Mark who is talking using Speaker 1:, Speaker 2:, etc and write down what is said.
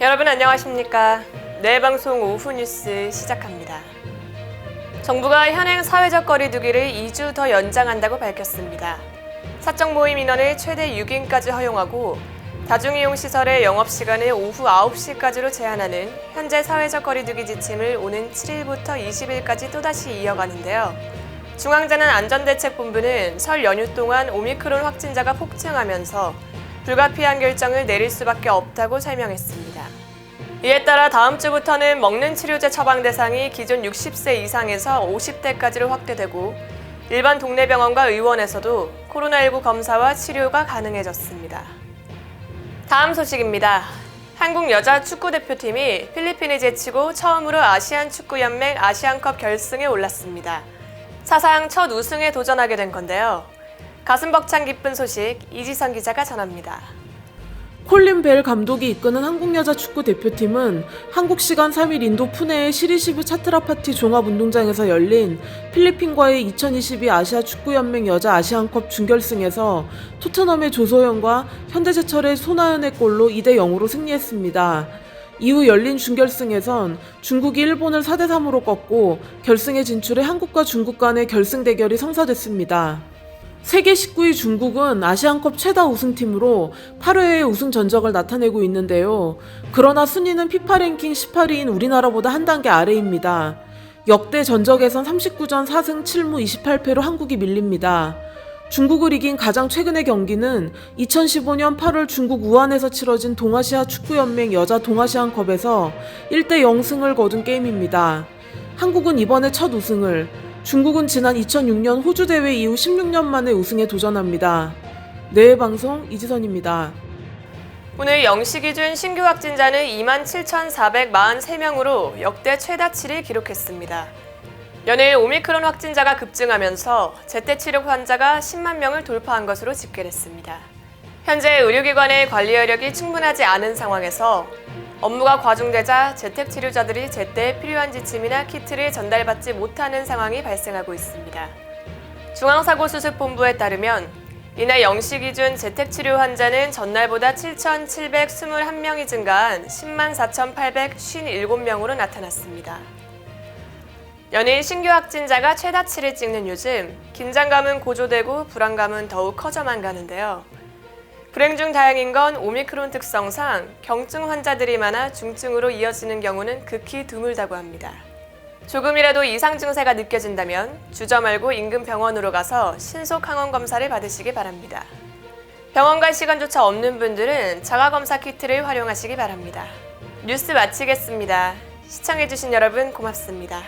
Speaker 1: 여러분 안녕하십니까? 내 방송 오후 뉴스 시작합니다. 정부가 현행 사회적 거리두기를 2주 더 연장한다고 밝혔습니다. 사적 모임 인원을 최대 6인까지 허용하고 다중이용 시설의 영업 시간을 오후 9시까지로 제한하는 현재 사회적 거리두기 지침을 오는 7일부터 20일까지 또다시 이어가는데요. 중앙재난안전대책본부는 설 연휴 동안 오미크론 확진자가 폭증하면서 불가피한 결정을 내릴 수밖에 없다고 설명했습니다. 이에 따라 다음 주부터는 먹는 치료제 처방 대상이 기존 60세 이상에서 50대까지로 확대되고 일반 동네 병원과 의원에서도 코로나19 검사와 치료가 가능해졌습니다. 다음 소식입니다. 한국 여자 축구 대표팀이 필리핀을 제치고 처음으로 아시안 축구 연맹 아시안컵 결승에 올랐습니다. 사상 첫 우승에 도전하게 된 건데요. 가슴 벅찬 기쁜 소식 이지선 기자가 전합니다.
Speaker 2: 콜린 벨 감독이 이끄는 한국 여자 축구 대표팀은 한국 시간 3일 인도 푸네의 시리시브 차트라파티 종합운동장에서 열린 필리핀과의 2022 아시아 축구연맹 여자 아시안컵 준결승에서 토트넘의 조소연과 현대제철의 손아연의 골로 2대 0으로 승리했습니다. 이후 열린 준결승에선 중국이 일본을 4대 3으로 꺾고 결승에 진출해 한국과 중국 간의 결승 대결이 성사됐습니다. 세계 19위 중국은 아시안컵 최다 우승팀으로 8회의 우승 전적을 나타내고 있는데요. 그러나 순위는 피파 랭킹 18위인 우리나라보다 한 단계 아래입니다. 역대 전적에선 39전 4승 7무 28패로 한국이 밀립니다. 중국을 이긴 가장 최근의 경기는 2015년 8월 중국 우한에서 치러진 동아시아 축구연맹 여자 동아시안컵에서 1대 0승을 거둔 게임입니다. 한국은 이번에 첫 우승을, 중국은 지난 2006년 호주 대회 이후 16년 만에 우승에 도전합니다. 내일 방송 이지선입니다.
Speaker 1: 오늘 0시 기준 신규 확진자는 27,443명으로 역대 최다치를 기록했습니다. 연일 오미크론 확진자가 급증하면서 제때 치료 환자가 10만 명을 돌파한 것으로 집계됐습니다. 현재 의료기관의 관리 여력이 충분하지 않은 상황에서 업무가 과중되자 재택 치료자들이 제때 필요한 지침이나 키트를 전달받지 못하는 상황이 발생하고 있습니다. 중앙사고수습본부에 따르면 이날 0시 기준 재택 치료 환자는 전날보다 7,721명이 증가한 10만 4,857명으로 나타났습니다. 연일 신규 확진자가 최다치를 찍는 요즘 긴장감은 고조되고 불안감은 더욱 커져만 가는데요. 불행 중 다행인 건 오미크론 특성상 경증 환자들이 많아 중증으로 이어지는 경우는 극히 드물다고 합니다. 조금이라도 이상 증세가 느껴진다면 주저 말고 인근 병원으로 가서 신속 항원 검사를 받으시기 바랍니다. 병원 갈 시간조차 없는 분들은 자가 검사 키트를 활용하시기 바랍니다. 뉴스 마치겠습니다. 시청해주신 여러분 고맙습니다.